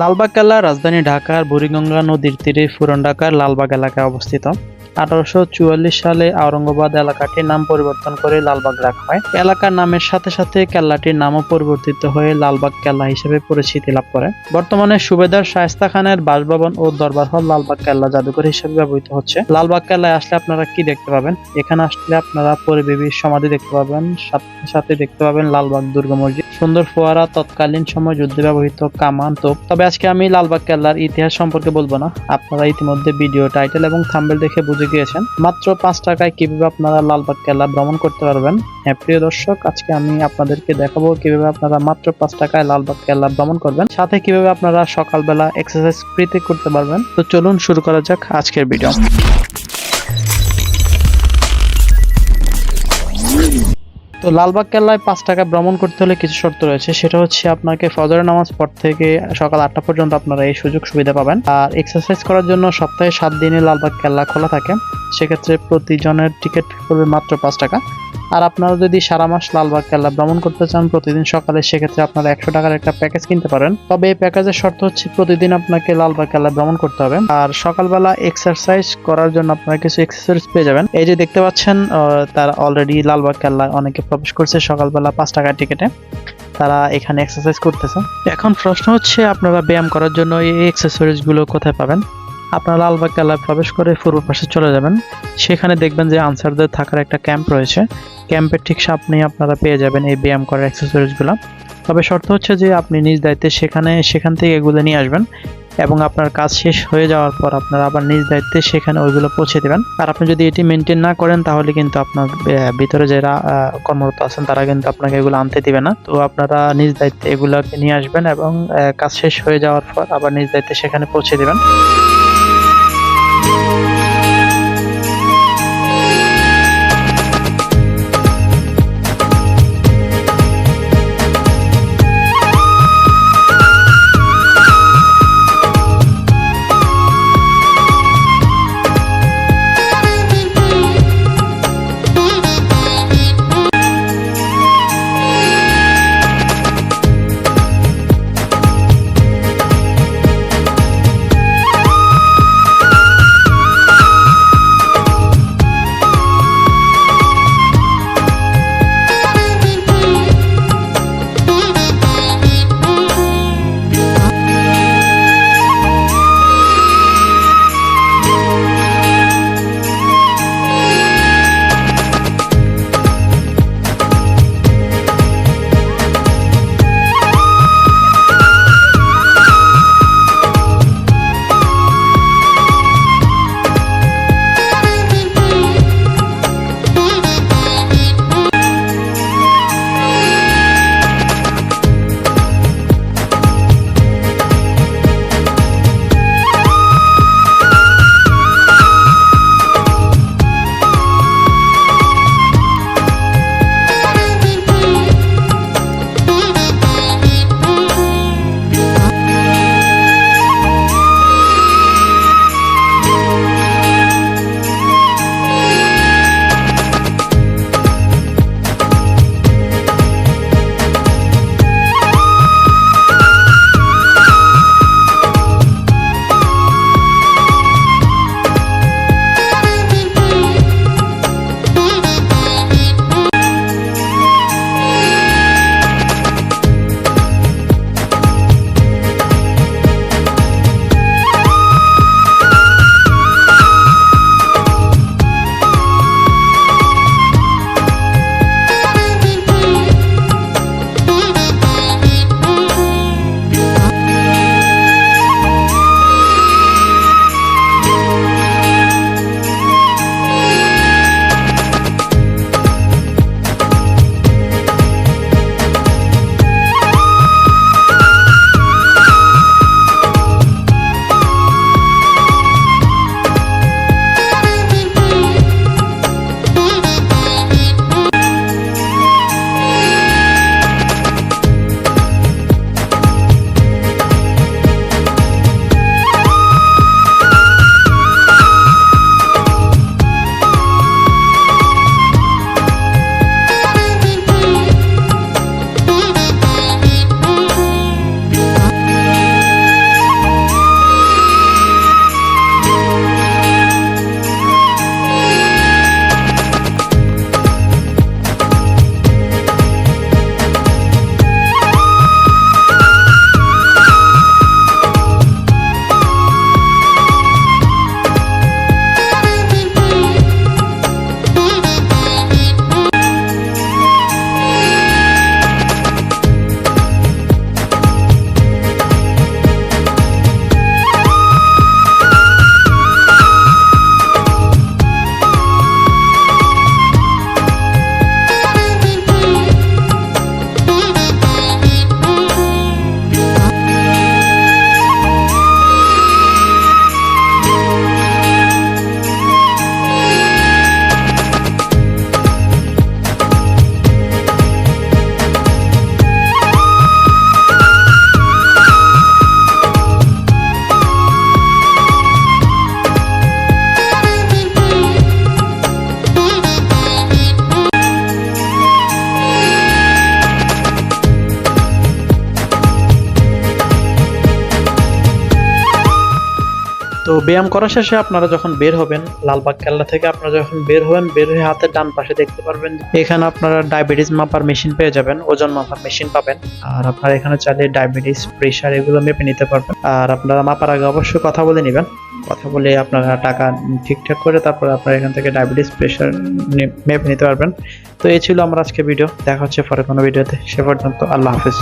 লালবাগ কেল্লা রাজধানী ঢাকার বুড়িগঙ্গা নদীর তীরে পুরান ঢাকার লালবাগ এলাকায় অবস্থিত। আঠারোশো চুয়াল্লিশ সালে আওরঙ্গাবাদ এলাকাটির নাম পরিবর্তন করে লালবাগ রাখা হয়। এলাকার নামের সাথে সাথে কেল্লাটির নামও পরিবর্তিত হয়ে লালবাগ কেল্লা হিসেবে পরিচিতি লাভ করে। বর্তমানে সুবেদার শায়েস্তা খানের বাসভবন ও দরবার হল লালবাগ কেল্লা জাদুঘর হিসেবে ব্যবহৃত হচ্ছে। লালবাগ কেল্লায় আসলে আপনারা কি দেখতে পাবেন? এখানে আসলে আপনারা পরিবেবীর সমাধি দেখতে পাবেন, সাথে সাথে দেখতে পাবেন লালবাগ দুর্গা মসজিদ। সুন্দর ফোয়ারা, তৎকালীন সময় যুদ্ধে ব্যবহৃত কামান, তোপ। তবে আজকে আমি লালবাগ কেল্লার ইতিহাস সম্পর্কে বলব না। আপনারা ইতিমধ্যে ভিডিও, টাইটেল এবং থাম্বেল দেখে বুঝে গিয়েছেন। মাত্র পাঁচ টাকায় কীভাবে আপনারা লালবাগ কেল্লা ভ্রমণ করতে পারবেন? হ্যাঁ প্রিয় দর্শক, আজকে আমি আপনাদেরকে দেখাবো কীভাবে আপনারা মাত্র পাঁচ টাকায় লালবাগ কেল্লা ভ্রমণ করবেন। সাথে কীভাবে আপনারা সকালবেলা এক্সারসাইজ ফ্রিতে করতে পারবেন। তো চলুন শুরু করা যাক আজকের ভিডিও। তো লালবাগ কেল্লায় পাঁচ টাকা ভ্রমণ করতে হলে কিছু শর্ত রয়েছে। সেটা হচ্ছে আপনাকে ফজরের নামাজ পর থেকে সকাল আটটা পর্যন্ত আপনারা এই সুযোগ সুবিধা পাবেন। আর এক্সারসাইজ করার জন্য সপ্তাহে সাত দিনে লালবাগ কেল্লা খোলা থাকে। সেক্ষেত্রে প্রতিজনের টিকিট পড়বে মাত্র পাঁচ টাকা। আর আপনারা যদি সারা মাস লালবাগ কেল্লা ভ্রমণ করতে চান প্রতিদিন সকালে, সেক্ষেত্রে আপনারা একশো টাকার একটা প্যাকেজ কিনতে পারেন। তবে এই প্যাকেজের শর্ত হচ্ছে প্রতিদিন আপনাকে লালবাগ কেল্লা ভ্রমণ করতে হবে। আর সকালবেলা এক্সারসাইজ করার জন্য আপনারা কিছু এক্সারসাইজ পেয়ে যাবেন। এই যে দেখতে পাচ্ছেন তারা অলরেডি লালবাগ কেল্লা অনেকে প্রবেশ করছে সকালবেলা পাঁচ টাকার টিকিটে তারা এখানে এক্সারসাইজ করতেছে। এখন প্রশ্ন হচ্ছে, আপনারা ব্যায়াম করার জন্য এই এক্সারসাইজগুলো কোথায় পাবেন? আপনারা লালবাগ কেল্লায় প্রবেশ করে পূর্ব পাশে চলে যাবেন। সেখানে দেখবেন যে আনসারদের থাকার একটা ক্যাম্প রয়েছে। ক্যাম্পের ঠিক সামনেই আপনারা পেয়ে যাবেন এই ব্যায়াম করার এক্সারসাইজগুলো তবে শর্ত হচ্ছে যে আপনি নিজ দায়িত্বে সেখানে, সেখান থেকে এগুলো নিয়ে আসবেন এবং আপনার কাজ শেষ হয়ে যাওয়ার পর আপনারা আবার নিজ দায়িত্বে সেখানে ওইগুলো পৌঁছে দেবেন। আর আপনি যদি এটি মেনটেন না করেন, তাহলে কিন্তু আপনার ভিতরে যারা কর্মরত আছেন, তারা কিন্তু আপনাকে এগুলো আনতে দিবে না। তো আপনারা নিজ দায়িত্বে এগুলোকে নিয়ে আসবেন এবং কাজ শেষ হয়ে যাওয়ার পর আবার নিজ দায়িত্বে সেখানে পৌঁছে দেবেন। ব্যায়াম করা শেষে আপনারা যখন বের হবেন, লালবাগ কেল্লা থেকে আপনারা যখন বের হবেন, বের হয়ে হাতের ডান পাশে দেখতে পারবেন এখানে আপনারা ডায়াবেটিস মাপার মেশিন পেয়ে যাবেন, ওজন মাপার মেশিন পাবেন। আর আপনারা এখানে চাইলে ডায়াবেটিস, প্রেশার এগুলো মেপে নিতে পারবেন। আর আপনারা মাপার আগে অবশ্যই কথা বলে নেবেন। কথা বলে আপনারা টাকা ঠিকঠাক করে তারপরে আপনারা এখান থেকে ডায়াবেটিস, প্রেশার মেপে নিতে পারবেন। তো এই ছিল আমার আজকে ভিডিও। দেখা হচ্ছে পরে কোনো ভিডিওতে। সে পর্যন্ত আল্লাহ হাফিজ।